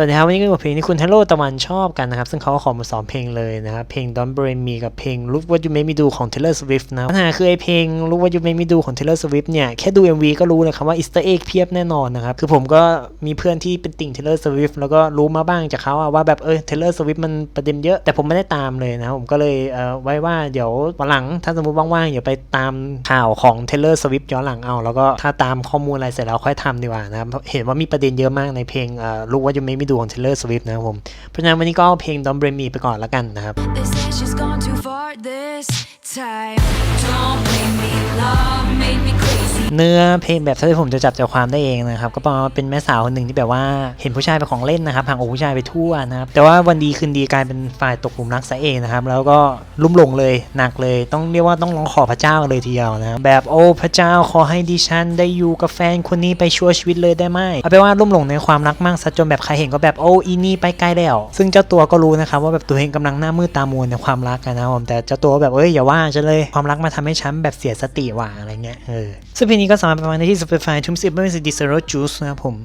สวัสดีครับวันนี้ก็อยู่กับเพลงที่คุณเทโลตะวันชอบกันนะครับ ซึ่งเขาขอมาสองเพลงเลยนะครับ เพลง Don't Blame Me กับเพลง Look What You Made Me Do ของ Taylor Swift นะปัญหาคือไอเพลง Look What You Made Me Do ของ Taylor Swift เนี่ย แค่ดู MV ก็รู้เลยครับว่า Easter egg เพียบแน่นอนนะครับ คือผมก็มีเพื่อนที่เป็นติ่ง Taylor Swift แล้วก็รู้มาบ้างจากเขาว่าแบบเออ Taylor Swift มันประเด็นเยอะ แต่ผมไม่ได้ตามเลยนะครับผมก็เลยเออไว้ว่าเดี๋ยววันหลังถ้าสมมติว่างๆอย่าไปตามข่าวของ Taylor Swift ย้อนหลังเอา แล้วก็ถ้าตามข้อมูลอะไรเสร็จแล้วค่อยทำดีกว่านะครับเห็นว่ามีประเด็นเยอะมากในเพลง Look What You Made Me Do ของ Taylor Swift นะครับผม เพราะฉะนั้นวันนี้ก็เอาเพลง Don't Blame Me ไปก่อนแล้วกันนะครับ They say she's gone too far this time. Don't blame me, love made me crazy. เนื้อเพลงแบบที่ผมจะจับใจความได้เองนะครับก็ประมาณเป็นแม่สาวคนหนึ่งที่แบบว่าเห็นผู้ชายเป็นของเล่นนะครับห่างอกผู้ชายไปทั่วนะครับแต่ว่าวันดีคืนดีกลายเป็นฝ่ายตกหลุมรักซะเองนะครับแล้วก็ลุ่มหลงเลยหนักเลย ต้องเรียกว่าต้องร้องขอพระเจ้าเลยทีเดียวนะครับแบบโอ้พระเจ้าขอให้ดิฉันได้อยู่กับแฟนคนนี้ไปชั่วชีวิตเลยได้ไหมเอาไปนว่าลุ่มหลงในความรักมากซะจนแบบใครเห็นก็แบบโอ้อีนี่ไปไกลแล้ว ซึ่งเจ้าตัวก็รู้นะครับว่าแบบตัวเองกำลังหน้ามืดตามัวในความรักนะครับผมแต่เจ้าตัวแบบเอ้ยอย่าว่าฉันเลยความรักมาทำให้ฉันแบบเสียสติว่ะอะไรเงี้ยเออซึ่งเพลงนี้ก็สามารถไปฟังได้ที่ Spotify ทุ่มสิบไม่เป็นสิดิสโรจูสนะครับผม